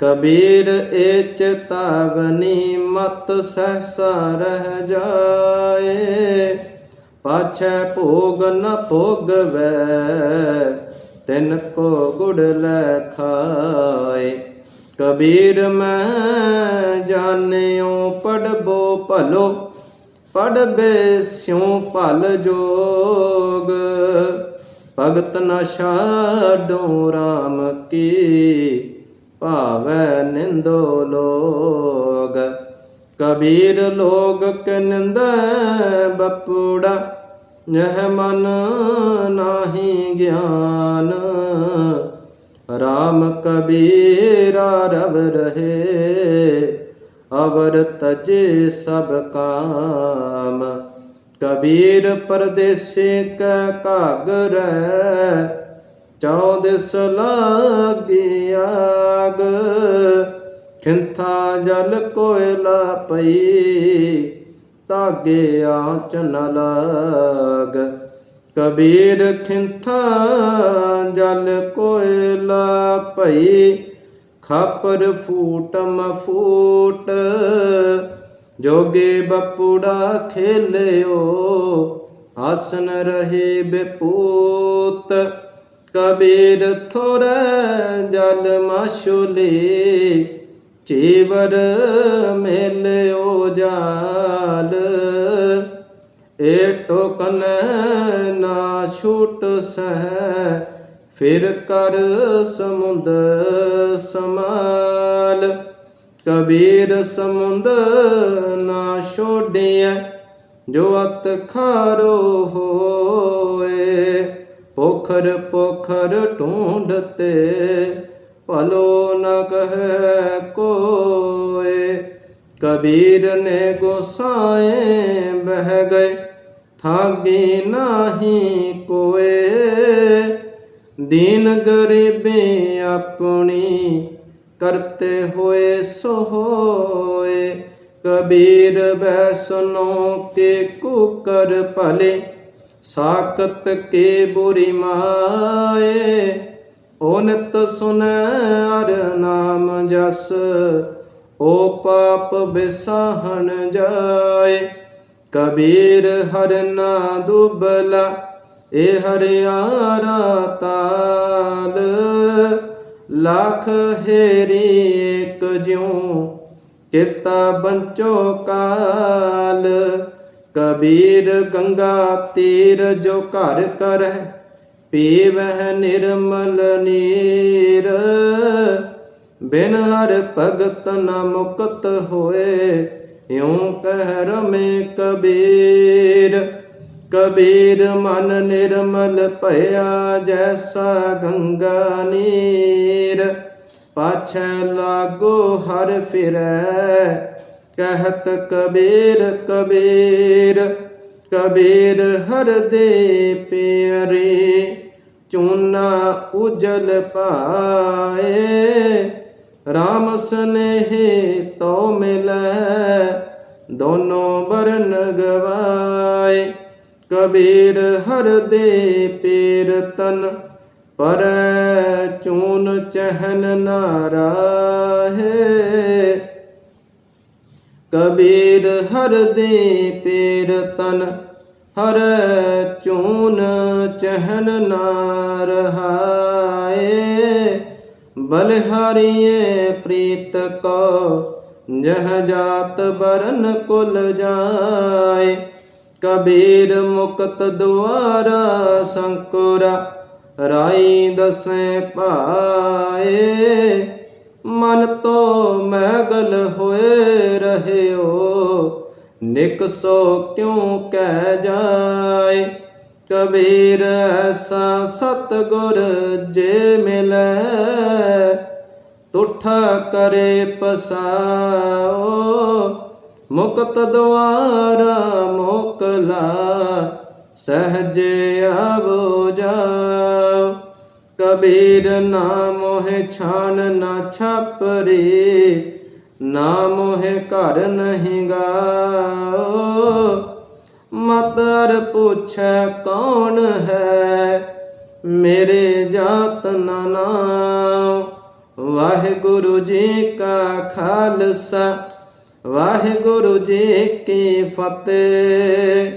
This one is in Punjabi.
ਕਬੀਰ ਏ ਚੇਤਾਵਨੀ ਮਤ ਸਹਸਾ ਰਹਿ ਜਾਏ। ਪਾਛੈ ਭੋਗ ਨ ਭੋਗਵੈ, ਤਿਨ ਕੋ ਗੁੜ ਲੈ ਖਾਏ। ਕਬੀਰ ਮੈਂ ਜਾਣਿਓ ਪੜਬੋ ਭਲੋ, ਪੜਬੇ ਸਿਉ ਭਲ ਜੋਗ। ਭਗਤ ਨ ਛਾਡੋ RAM ਕੀ ਭਾਵੈ ਨਿੰਦੋ ਲੋਗ। ਕਬੀਰ ਲੋਗ ਕੇ ਨਿੰਦੈ ਬਪੂੜਾ ਯਹ ਮਨ ਨਾਹੀ ਗਿਆਨ। RAM ਕਬੀਰਾ ਰਵ ਰਹੇ, ਅਵਰ ਤਜੇ ਸਭ ਕਾਮ। ਕਬੀਰ ਪਰਦੇਸੇ ਕੈ ਘਾਗਰੈ ਚੌਦਸ ਲਾਗੀ ਆਗ, ਖਿੰਥਾ ਜਲ ਕੋਇਲਾ ਪਈ ਤਾਗੇ ਆਚ ਲਾਗ। ਕਬੀਰ ਖਿੰਥਾ ਜਲ ਕੋਇਲਾ ਪਈ, ਖਾਪਰ ਫੂਟ ਮਫੂਟ ਜੋਗੇ ਬਪੂੜਾ ਖੇਲਿਓ, ਆਸਨ ਰਹੇ ਬੇਪੂਤ। ਕਬੀਰ ਥੋਰੇ ਜਲ ਮਾਸ਼ੁਲੀ ਚੀਵਰ ਮੇਲਿਓ ਜਾਲ। ਏ ਟੋਕਨ ਨਾ ਛੂਟ ਸਹਿ, ਫਿਰ ਕਰ ਸਮੁੰਦ ਸਮਾਲ। ਕਬੀਰ ਸਮੁੰਦ ਨਾ ਛੋੜਿਐ, ਜੋ ਅਤ ਖਾਰੋ ਹੋਏ। ਪੋਖਰ ਪੋਖਰ ਢੂੰਡਤੇ ਭਲੋ ਨ ਕਹੈ ਕੋਏ। ਕਬੀਰ ਨੇ ਗੋਸਾਏ ਬਹਿ ਗਏ, ਥਾਗੀ ਨਾਹੀ ਕੋਏ। ਦੀਨ ਗਰੀਬੀ ਆਪਣੀ ਕਰਤੇ ਹੋਏ ਸੋ ਹੋਏ ਕਬੀਰ ਬੈ ਸੁਨੋ ਕੇ ਕੁਕਰ ਭਲੇ ਸਾਕਤ ਕੇ ਬੁਰੀ ਮਾਏ ਓ ਨਿਤ ਸੁਨੈ ਅਰ ਨਾਮ ਜਸ, ਓ ਪਾਪ ਬਿਸਾਹਣ ਜਾਏ। ਕਬੀਰ ਹਰ ਨਾ ਦੁਬਲਾ, ਏ ਹਰਿਆਰਾ ਤਾਲ। ਲੱਖ ਹੇਰੀ ਏਕ ਜਿਉ, ਕਿਤਾ ਬੰਚੋ ਕਾਲ। ਕਬੀਰ ਗੰਗਾ ਤੀਰ ਜੋ ਘਰ ਕਰੈ ਪੀਵਹਿ ਨਿਰਮਲ ਨੀਰ। ਬਿਨ ਹਰ ਭਗਤ ਨ ਮੁਕਤ ਹੋਏ, ਇਉਂ ਕਹਿ ਰਮੇ ਕਬੀਰ। ਕਬੀਰ ਮਨ ਨਿਰਮਲ ਭਇਆ, ਜੈਸਾ ਗੰਗਾ ਨੀਰ। ਪਾਛੈ ਲਾਗੋ ਹਰ ਫਿਰੈ ਕਹਿਤ ਕਬੀਰ ਕਬੀਰ ਕਬੀਰ ਹਰ ਦੇ ਪਿਆਰੇ, ਚੂਨਾ ਉਜਲ ਪਾਏ। RAM ਸਨੇਹ ਤੋ ਮਿਲੈ, ਦੋਨੋਂ ਬਰਨ ਗਵਾਏ। ਕਬੀਰ ਹਰ ਦੇ ਪੀਰ ਤਨ ਪਰ, ਚੂਨ ਚਹਨ ਨਾਰਾਹੇ ਕਬੀਰ ਹਰ ਦੇ ਪੀਰ ਤਨ, ਹਰ ਚੂਨ ਚਹਨ ਨਾ ਰਹਾਏ। ਬਲਿਹਾਰੀਏ ਪ੍ਰੀਤ ਕੋ, ਜਹ ਜਾਤ ਬਰਨ ਕੁਲ ਜਾਏ। ਕਬੀਰ ਮੁਕਤ ਦੁਆਰਾ ਸੰਕੁਰਾ, ਰਾਈ ਦਸੈ ਭਾਏ। ਮਨ ਤੋ ਮੈਗਲ ਹੋਏ ਰਹਿਓ ਨਿਕਸੋ ਕਿਉ ਕਹਿ ਜਾਏ? ਕਬੀਰ ਐਸਾ ਸਤਗੁਰ ਜੇ ਮਿਲੈ, ਤੁਠਾ ਕਰੇ ਪਸਾਓ, ਮੁਕਤ ਦੁਆਰਾ ਮੋਕਲਾ, ਸਹਜੇ ਆਵੋ ਜਾ ਕਬੀਰ ਨਾਮ ਮੋਹਿ ਛਾਨ ਨਾ ਛਾਪਰੇ ਨਾ ਮੋਹਿ ਘਰ ਨਹੀਂ ਗਾਓ। ਮਤਰ ਪੁੱਛੈ ਕੌਣ ਹੈ, ਮੇਰੇ ਜਾਤ ਨਾ ਨਾਮ ਵਾਹਿਗੁਰੂ ਜੀ ਕਾ ਖਾਲਸਾ, ਵਾਹਿਗੁਰੂ ਜੀ ਕੀ ਫਤਿਹ।